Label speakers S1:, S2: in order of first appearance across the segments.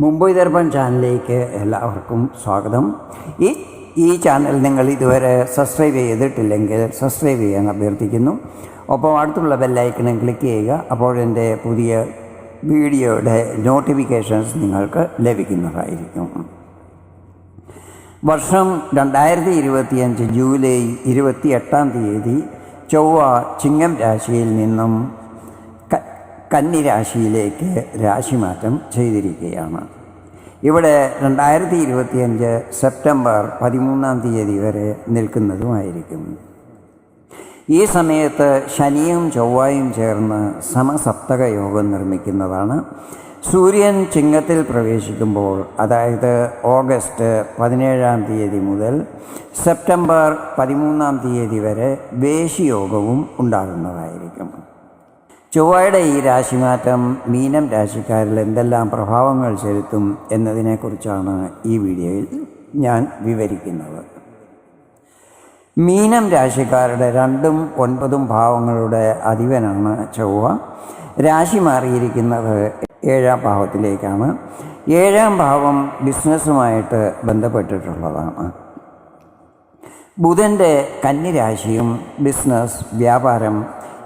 S1: മുംബൈ ദർപ്പൺ ചാനലിലേക്ക് എല്ലാവർക്കും സ്വാഗതം. ഈ ഈ ചാനൽ നിങ്ങൾ ഇതുവരെ സബ്സ്ക്രൈബ് ചെയ്തിട്ടില്ലെങ്കിൽ സബ്സ്ക്രൈബ് ചെയ്യാൻ അഭ്യർത്ഥിക്കുന്നു. ഒപ്പം അടുത്തുള്ള ബെല്ലൈക്കണും ക്ലിക്ക് ചെയ്യുക അപ്പോൾ എന്റെ പുതിയ വീഡിയോയുടെ നോട്ടിഫിക്കേഷൻസ് നിങ്ങൾക്ക് ലഭിക്കുന്നതായിരിക്കും. വർഷം രണ്ടായിരത്തി ഇരുപത്തിയഞ്ച് ജൂലൈ ഇരുപത്തി എട്ടാം തീയതി ചൊവ്വ ചിങ്ങം രാശിയിൽ നിന്നും ക- കന്നി രാശിയിലേക്ക് രാശിമാറ്റം ചെയ്തിരിക്കുകയാണ്. ഇവിടെ രണ്ടായിരത്തി ഇരുപത്തിയഞ്ച് സെപ്റ്റംബർ പതിമൂന്നാം തീയതി വരെ നിൽക്കുന്നതുമായിരിക്കും. ഈ സമയത്ത് ശനിയും ചൊവ്വായും ചേർന്ന് സമസപ്തക യോഗം നിർമ്മിക്കുന്നതാണ്. സൂര്യൻ ചിങ്ങത്തിൽ പ്രവേശിക്കുമ്പോൾ അതായത് ഓഗസ്റ്റ് പതിനേഴാം തീയതി മുതൽ സെപ്റ്റംബർ പതിമൂന്നാം തീയതി വരെ വേശിയോഗവും ഉണ്ടാകുന്നതായിരിക്കും. ചൊവ്വയുടെ ഈ രാശിമാറ്റം മീനം രാശിക്കാരിൽ എന്തെല്ലാം പ്രഭാവങ്ങൾ ചെലുത്തും എന്നതിനെക്കുറിച്ചാണ് ഈ വീഡിയോയിൽ ഞാൻ വിവരിക്കുന്നത്. മീനം രാശിക്കാരുടെ രണ്ടും ഒൻപതും ഭാവങ്ങളുടെ അധിപനാണ് ചൊവ്വ. രാശി മാറിയിരിക്കുന്നത് ഏഴാം ഭാവത്തിലേക്കാണ്. ഏഴാം ഭാവം ബിസിനസ്സുമായിട്ട് ബന്ധപ്പെട്ടിട്ടുള്ളതാണ്. ബുധന്റെ കന്നിരാശിയും ബിസിനസ് വ്യാപാരം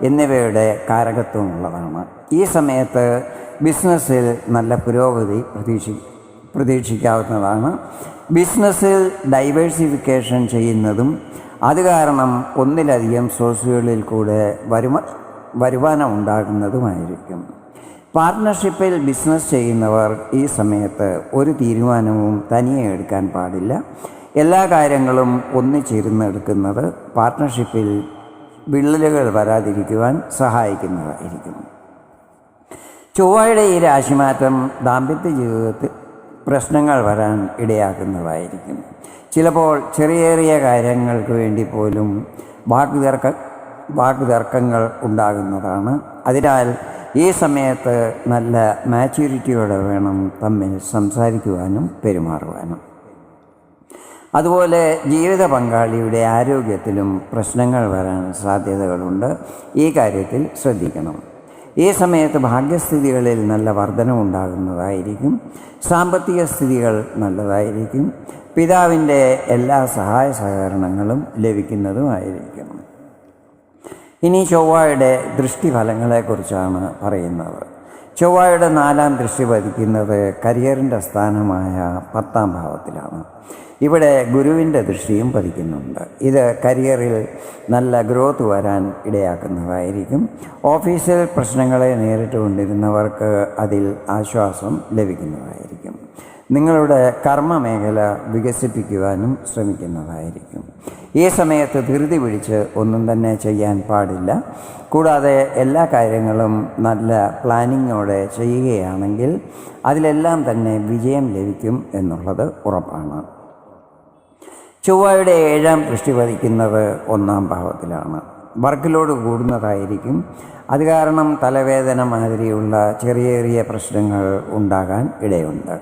S1: എന്നിവയുടെ കാരകത്വമുള്ളതാണ്. ഈ സമയത്ത് ബിസിനസ്സിൽ നല്ല പുരോഗതി പ്രതീക്ഷി പ്രതീക്ഷിക്കാവുന്നതാണ്. ബിസിനസ്സിൽ ഡൈവേഴ്സിഫിക്കേഷൻ ചെയ്യുന്നതും അത് കാരണം ഒന്നിലധികം സോഴ്സുകളിൽ കൂടെ വരുമ വരുമാനം ഉണ്ടാകുന്നതുമായിരിക്കും പാർട്ട്ണർഷിപ്പിൽ ബിസിനസ് ചെയ്യുന്നവർ ഈ സമയത്ത് ഒരു തീരുമാനവും തനിയെ എടുക്കാൻ പാടില്ല. എല്ലാ കാര്യങ്ങളും ഒന്നിച്ചിരുന്ന് എടുക്കുന്നത് പാർട്ട്ണർഷിപ്പിൽ വിള്ളലുകൾ വരാതിരിക്കുവാൻ സഹായിക്കുന്നതായിരിക്കും. ചൊവ്വയുടെ ഈ രാശിമാറ്റം ദാമ്പത്യ ജീവിതത്തിൽ പ്രശ്നങ്ങൾ വരാൻ ഇടയാക്കുന്നതായിരിക്കും. ചിലപ്പോൾ ചെറിയ ചെറിയ കാര്യങ്ങൾക്ക് വേണ്ടി പോലും വാക്കുതർക്ക വാക്കുതർക്കങ്ങൾ ഉണ്ടാകുന്നതാണ്. അതിനാൽ ഈ സമയത്ത് നല്ല മാച്യൂരിറ്റിയോടെ വേണം തമ്മിൽ സംസാരിക്കുവാനും പെരുമാറുവാനും. അതുപോലെ ജീവിത പങ്കാളിയുടെ ആരോഗ്യത്തിലും പ്രശ്നങ്ങൾ വരാൻ സാധ്യതകളുണ്ട്. ഈ കാര്യത്തിൽ ശ്രദ്ധിക്കണം. ഈ സമയത്ത് ഭാഗ്യസ്ഥിതികളിൽ നല്ല വർധനമുണ്ടാകുന്നതായിരിക്കും സാമ്പത്തിക സ്ഥിതികൾ നല്ലതായിരിക്കും. പിതാവിന്റെ എല്ലാ സഹായ സഹകരണങ്ങളും ലഭിക്കുന്നതുമായിരിക്കും. ഇനി ചൊവ്വയുടെ ദൃഷ്ടിഫലങ്ങളെക്കുറിച്ചാണ് പറയുന്നത്. ചൊവ്വയുടെ നാലാം ദൃഷ്ടി പതിക്കുന്നത് കരിയറിന്റെ സ്ഥാനമായ പത്താം ഭാവത്തിലാണ്. ഇവിടെ ഗുരുവിന്റെ ദൃഷ്ടിയും പതിക്കുന്നുണ്ട്. ഇത് കരിയറിൽ നല്ല ഗ്രോത്ത് വരാൻ ഇടയാക്കുന്നതായിരിക്കും. ഓഫീസിൽ പ്രശ്നങ്ങളെ നേരിട്ട് കൊണ്ടിരുന്നവർക്ക് അതിൽ ആശ്വാസം ലഭിക്കുന്നതായിരിക്കും. നിങ്ങളുടെ കർമ്മ മേഖല വികസിപ്പിക്കുവാനും ശ്രമിക്കുന്നതായിരിക്കും. ഈ സമയത്ത് ധൃതി പിടിച്ച് ഒന്നും തന്നെ ചെയ്യാൻ പാടില്ല. കൂടാതെ എല്ലാ കാര്യങ്ങളും നല്ല പ്ലാനിങ്ങോടെ ചെയ്യുകയാണെങ്കിൽ അതിലെല്ലാം തന്നെ വിജയം ലഭിക്കും എന്നുള്ളത് ഉറപ്പാണ്. ചൊവ്വയുടെ ഏഴാം ദൃഷ്ടി പതിക്കുന്നത് ഒന്നാം ഭാവത്തിലാണ്. വർക്ക് ലോഡ് കൂടുന്നതായിരിക്കും. അത് കാരണം തലവേദന മാതിരിയുള്ള ചെറിയ ചെറിയ പ്രശ്നങ്ങൾ ഉണ്ടാകാൻ ഇടയുണ്ട്.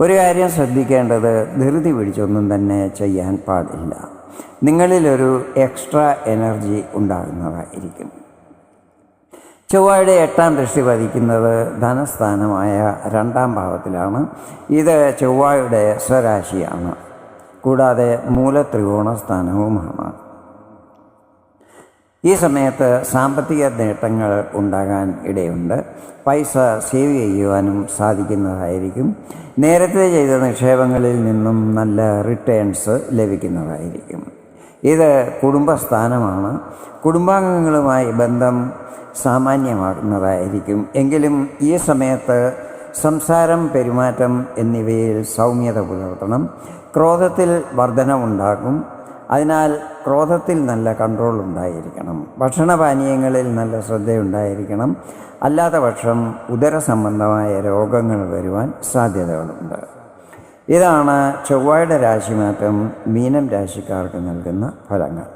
S1: ഒരു കാര്യം ശ്രദ്ധിക്കേണ്ടത് ധൃതി പിടിച്ചൊന്നും തന്നെ ചെയ്യാൻ പാടില്ല. നിങ്ങളിലൊരു എക്സ്ട്രാ എനർജി ഉണ്ടാകുന്നതായിരിക്കും. ചൊവ്വയുടെ എട്ടാം ദൃഷ്ടി പതിക്കുന്നത് ധനസ്ഥാനമായ രണ്ടാം ഭാവത്തിലാണ്. ഇത് ചൊവ്വയുടെ സ്വരാശിയാണ്. കൂടാതെ മൂലത്രികോണ സ്ഥാനവുമാണ് ഈ സമയത്ത് സാമ്പത്തിക നേട്ടങ്ങൾ ഉണ്ടാകാൻ ഇടയുണ്ട്. പൈസ സേവ് ചെയ്യുവാനും സാധിക്കുന്നതായിരിക്കും. നേരത്തെ ചെയ്ത നിക്ഷേപങ്ങളിൽ നിന്നും നല്ല റിട്ടേൺസ് ലഭിക്കുന്നതായിരിക്കും. ഇത് കുടുംബസ്ഥാനമാണ്. കുടുംബാംഗങ്ങളുമായി ബന്ധം സാമാന്യമാകുന്നതായിരിക്കും എങ്കിലും ഈ സമയത്ത് സംസാരം പെരുമാറ്റം എന്നിവയിൽ സൗമ്യത പുലർത്തണം. ക്രോധത്തിൽ വർധനമുണ്ടാകും അതിനാൽ ക്രോധത്തിൽ നല്ല കൺട്രോൾ ഉണ്ടായിരിക്കണം. ഭക്ഷണപാനീയങ്ങളിൽ നല്ല ശ്രദ്ധയുണ്ടായിരിക്കണം. അല്ലാത്ത പക്ഷം ഉദര സംബന്ധമായ രോഗങ്ങൾ വരുവാൻ സാധ്യതകളുണ്ട്. ഇതാണ് ചൊവ്വയുടെ രാശിമാറ്റം മീനം രാശിക്കാർക്ക് നൽകുന്ന ഫലങ്ങൾ.